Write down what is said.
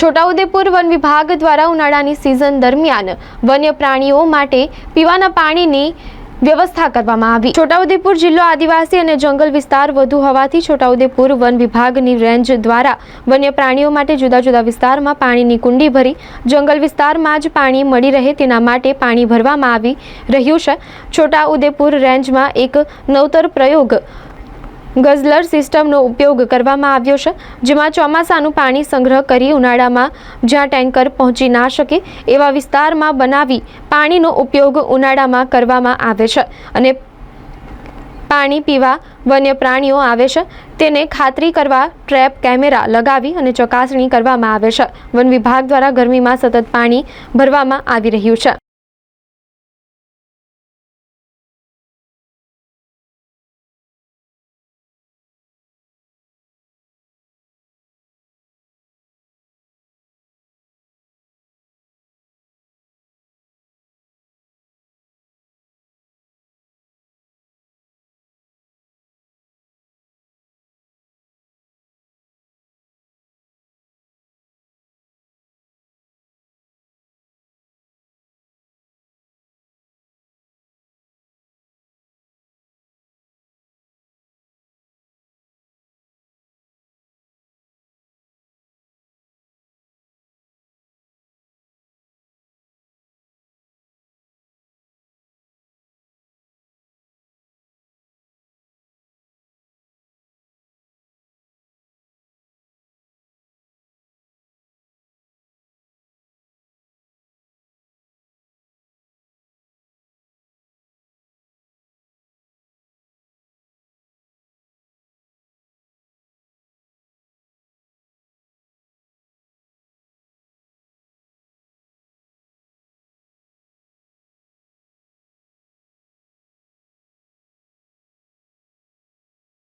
Chhota Udepur one વિભાગ દ્વારા ઉનાળાની સિઝન દરમિયાન વન્ય પ્રાણીઓ માટે પીવાના પાણીની વ્યવસ્થા કરવામાં આવી. છોટાઉદેપુર જિલ્લો આદિવાસી અને જંગલ વિસ્તાર વધુ હોવાથી છોટાઉદેપુર વન વિભાગની રેન્જ દ્વારા વન્ય પ્રાણીઓ માટે જુદા જુદા વિસ્તારમાં પાણીની કુંડી ભરી જંગલ વિસ્તારમાં જ પાણી મળી રહે તેના માટે પાણી ભરવામાં આવી રહ્યું છે. છોટાઉદેપુર રેન્જમાં એક નવતર પ્રયોગ ગઝલર સિસ્ટમનો ઉપયોગ કરવામાં આવ્યો છે, જેમાં ચોમાસાનું પાણી સંગ્રહ કરી ઉનાળામાં જ્યાં ટેન્કર પહોંચી ના શકે એવા વિસ્તારમાં બનાવી પાણીનો ઉપયોગ ઉનાળામાં કરવામાં આવે છે અને પાણી પીવા વન્ય પ્રાણીઓ આવે છે, તેને ખાતરી કરવા ટ્રેપ કેમેરા લગાવી અને ચકાસણી કરવામાં આવે છે. વન વિભાગ દ્વારા ગરમીમાં સતત પાણી ભરવામાં આવી રહ્યું છે.